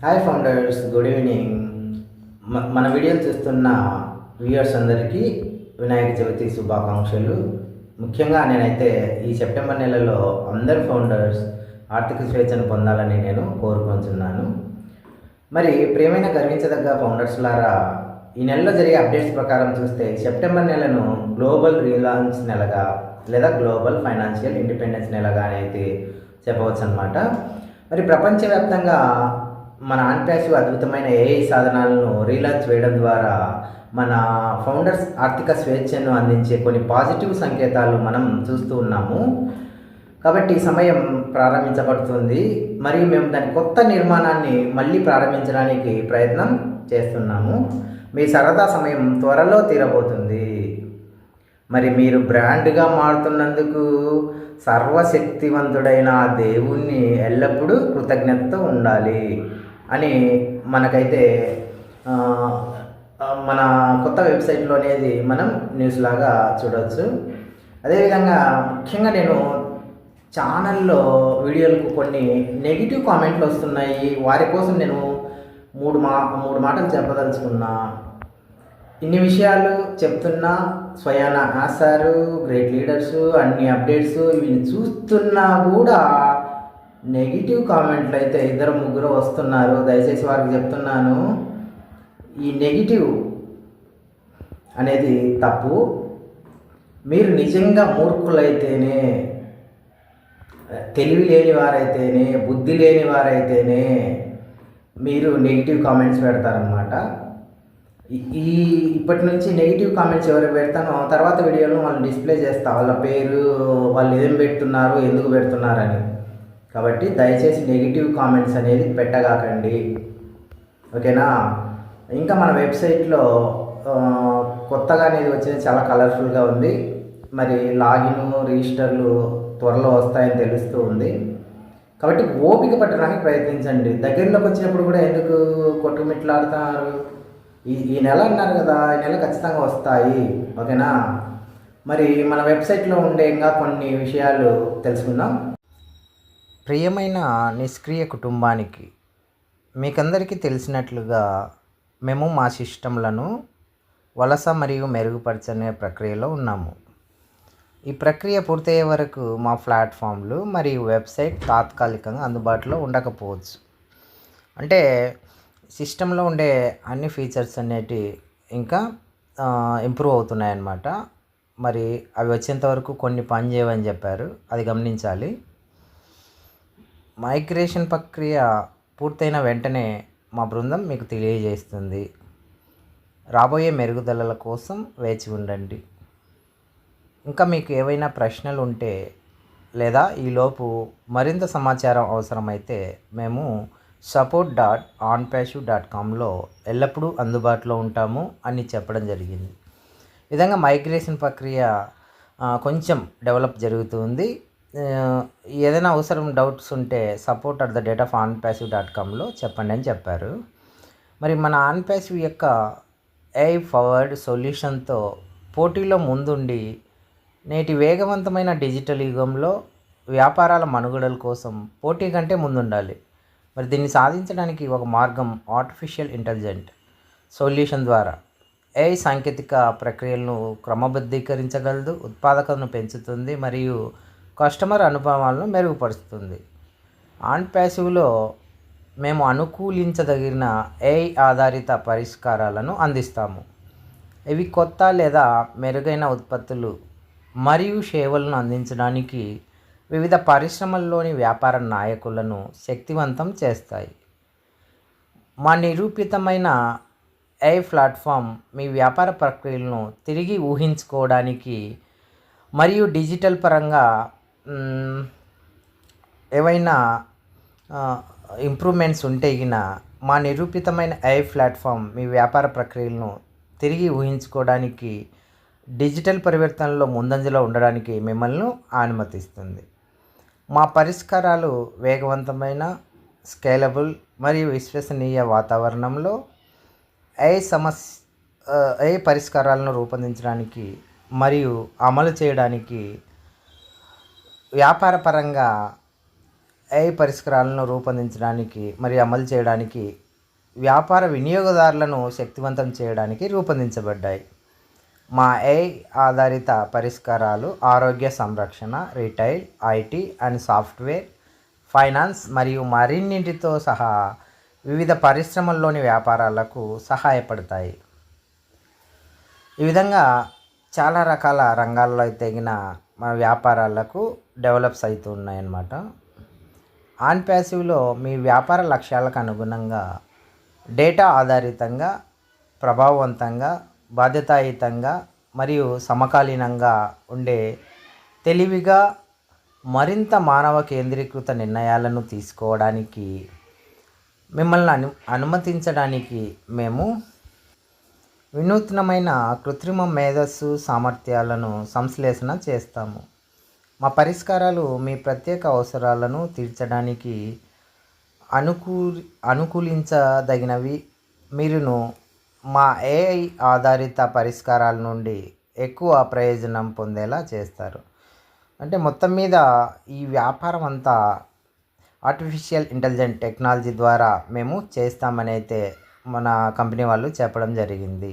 Hi founders good evening మన వీడియోలు చూస్తున్న వ్యూయర్స్ అందరికీ వినాయక చవితి శుభాకాంక్షలు. ముఖ్యంగా నేనైతే ఈ సెప్టెంబర్ నెలలో అందరు ఫౌండర్స్ ఆర్థిక స్వేచ్ఛను పొందాలని నేను కోరుకుంటున్నాను. మరి ప్రియమైన గర్వించదగ్గ ఫౌండర్స్ లారా ఈ నెలలో జరిగే అప్డేట్స్ ప్రకారం చూస్తే సెప్టెంబర్ నెలను గ్లోబల్ రిలాన్స్ నెలగా లేదా గ్లోబల్ ఫైనాన్షియల్ ఇండిపెండెన్స్ నెలగా అయితే చెప్పవచ్చు అనమాట మరి ప్రపంచవ్యాప్తంగా మన ఆన్పాసివ్ అద్భుతమైన ఏఐ సాధనాలను రీలాంచ్ చేయడం ద్వారా మన ఫౌండర్స్ ఆర్థిక స్వేచ్ఛను అందించే కొన్ని పాజిటివ్ సంకేతాలు మనం చూస్తూ ఉన్నాము. కాబట్టి సమయం ప్రారంభించబడుతుంది. మరియు మేము దాని కొత్త నిర్మాణాన్ని మళ్ళీ ప్రారంభించడానికి ప్రయత్నం చేస్తున్నాము. మీ సరదా సమయం త్వరలో తీరబోతుంది. మరి మీరు బ్రాండ్గా మారుతున్నందుకు సర్వశక్తివంతుడైన ఆ దేవుణ్ణి ఎల్లప్పుడూ కృతజ్ఞతతో ఉండాలి. అని మనకైతే మన కొత్త వెబ్సైట్లో అనేది మనం న్యూస్ లాగా చూడవచ్చు అదేవిధంగా ముఖ్యంగా నేను ఛానల్లో వీడియోలకు కొన్ని నెగిటివ్ కామెంట్లు వస్తున్నాయి. వారి కోసం నేను మూడు మా మూడు మాటలు చెప్పదలుచుకున్నా. ఇన్ని విషయాలు చెప్తున్నా స్వయాన ఆశారు గ్రేట్ లీడర్స్ అన్ని అప్డేట్స్ ఇవి చూస్తున్నా కూడా నెగిటివ్ కామెంట్లు అయితే ఇద్దరు ముగ్గురు వస్తున్నారు. దయచేసి వారికి చెప్తున్నాను. ఈ నెగిటివ్ అనేది తప్పు. మీరు నిజంగా మూర్ఖులైతేనే తెలివి లేని వారైతేనే బుద్ధి లేని వారైతేనే మీరు నెగిటివ్ కామెంట్స్ పెడతారనమాట ఈ- ఇప్పటి నుంచి నెగిటివ్ కామెంట్స్ ఎవరు పెడతానో తర్వాత వీడియోలో వాళ్ళు డిస్ప్లే చేస్తా. వాళ్ళ పేరు వాళ్ళు ఏం పెడుతున్నారు ఎందుకు పెడుతున్నారని. కాబట్టి దయచేసి నెగిటివ్ కామెంట్స్ అనేది పెట్టగాకండి. ఓకేనా? ఇంకా మన వెబ్సైట్లో కొత్తగా అనేది వచ్చింది చాలా కలర్ఫుల్గా ఉంది. మరి లాగిన్ రిజిస్టర్లు త్వరలో వస్తాయని తెలుస్తూ ఉంది. కాబట్టి ఓపిక పట్టడానికి ప్రయత్నించండి. దగ్గరలోకి వచ్చినప్పుడు కూడా ఎందుకు కొట్టుమిట్లాడుతున్నారు ఈ ఈ నెల అన్నారు కదా ఈ నెల ఖచ్చితంగా వస్తాయి. ఓకేనా? మరి మన వెబ్సైట్లో ఉండే ఇంకా కొన్ని విషయాలు తెలుసుకుందాం. ప్రియమైన నిష్క్రియ కుటుంబానికి మీకందరికీ తెలిసినట్లుగా మేము మా సిస్టంలను వలస మరియు మెరుగుపరచనే ప్రక్రియలో ఉన్నాము. ఈ ప్రక్రియ పూర్తయ్యే వరకు మా ప్లాట్ఫామ్లు మరియు వెబ్సైట్ తాత్కాలికంగా అందుబాటులో ఉండకపోవచ్చు. అంటే సిస్టంలో ఉండే అన్ని ఫీచర్స్ అనేటి ఇంకా ఇంప్రూవ్ అవుతున్నాయన్నమాట. మరి అవి వచ్చేంత వరకు కొన్ని పని చేయవని చెప్పారు. అది గమనించాలి. మైగ్రేషన్ ప్రక్రియ పూర్తయిన వెంటనే మా బృందం మీకు తెలియజేస్తుంది. రాబోయే మెరుగుదలల కోసం వేచి ఉండండి. ఇంకా మీకు ఏవైనా ప్రశ్నలు ఉంటే లేదా ఈలోపు మరింత సమాచారం అవసరమైతే మేము సపోర్ట్ డాట్ ఆన్ ప్యాషు డాట్ కామ్లో ఎల్లప్పుడూ అందుబాటులో ఉంటాము అని చెప్పడం జరిగింది. విధంగా మైగ్రేషన్ ప్రక్రియ కొంచెం డెవలప్ జరుగుతుంది ఏదైనా అవసరం డౌట్స్ ఉంటే support at the rate of onpassive dot కామ్లో చెప్పండి అని చెప్పారు. మరి మన ఆన్ ప్యాసివ్ యొక్క ఏ ఫవర్డ్ సొల్యూషన్తో పోటీలో ముందుండి నేటి వేగవంతమైన డిజిటల్ యుగంలో వ్యాపారాల మనుగడల కోసం పోటీ కంటే ముందుండాలి. మరి దీన్ని సాధించడానికి ఒక మార్గం ఆర్టిఫిషియల్ ఇంటెలిజెంట్ సొల్యూషన్ ద్వారా. ఏ సాంకేతిక ప్రక్రియలను క్రమబద్ధీకరించగలదు ఉత్పాదకతను పెంచుతుంది మరియు కస్టమర్ అనుభవాలను మెరుగుపరుస్తుంది. ఆన్ ప్యాసివ్లో మేము అనుకూలించదగిన ఏఐ ఆధారిత పరిష్కారాలను అందిస్తాము. ఇవి కొత్త లేదా మెరుగైన ఉత్పత్తులు మరియు సేవలను అందించడానికి వివిధ పరిశ్రమల్లోని వ్యాపార నాయకులను శక్తివంతం చేస్తాయి. మా నిరూపితమైన ఏ ప్లాట్ఫామ్ మీ వ్యాపార ప్రక్రియలను తిరిగి ఊహించుకోవడానికి మరియు డిజిటల్ పరంగా ఏవైనా ఇంప్రూవ్మెంట్స్ ఉంటే గిన మా నిరూపితమైన ఐ ప్లాట్ఫామ్ మీ వ్యాపార ప్రక్రియలను తిరిగి ఊహించుకోవడానికి డిజిటల్ పరివర్తనలో ముందంజలో ఉండడానికి మిమ్మల్ని అనుమతిస్తుంది. మా పరిష్కారాలు వేగవంతమైన స్కేలబుల్ మరియు విశ్వసనీయ వాతావరణంలో ఏ సమస్య ఏ పరిష్కారాలను రూపొందించడానికి మరియు అమలు చేయడానికి వ్యాపారపరంగా ఏఐ పరిష్కారాలను రూపొందించడానికి మరియు అమలు చేయడానికి వ్యాపార వినియోగదారులను శక్తివంతం చేయడానికి రూపొందించబడ్డాయి. మా ఏఐ ఆధారిత పరిష్కారాలు ఆరోగ్య సంరక్షణ retail IT and software finance మరియు మరిన్నింటితో సహా వివిధ పరిశ్రమల్లోని వ్యాపారాలకు సహాయపడతాయి. ఈ విధంగా చాలా రకాల రంగాల్లో తగిన మన వ్యాపారాలకు డెవలప్స్ అవుతూ ఉన్నాయన్నమాట. ఆన్ ప్యాసివ్లో మీ వ్యాపార లక్ష్యాలకు అనుగుణంగా డేటా ఆధారితంగా ప్రభావవంతంగా బాధ్యతాయుతంగా మరియు సమకాలీనంగా ఉండే తెలివిగా మరింత మానవ కేంద్రీకృత నిర్ణయాలను తీసుకోవడానికి మిమ్మల్ని అను అనుమతించడానికి మేము వినూత్నమైన కృత్రిమ మేధస్సు సామర్థ్యాలను సంశ్లేషణ చేస్తాము. మా పరిష్కారాలు మీ ప్రత్యేక అవసరాలను తీర్చడానికి అనుకూ అనుకూలించదగినవి మీరును మా ఏఐ ఆధారిత పరిష్కారాల నుండి ఎక్కువ ప్రయోజనం పొందేలా చేస్తారు. అంటే మొత్తం మీద ఈ వ్యాపారం అంతా ఆర్టిఫిషియల్ ఇంటెలిజెంట్ టెక్నాలజీ ద్వారా మేము చేస్తామని అయితే మన కంపెనీ వాళ్ళు చెప్పడం జరిగింది.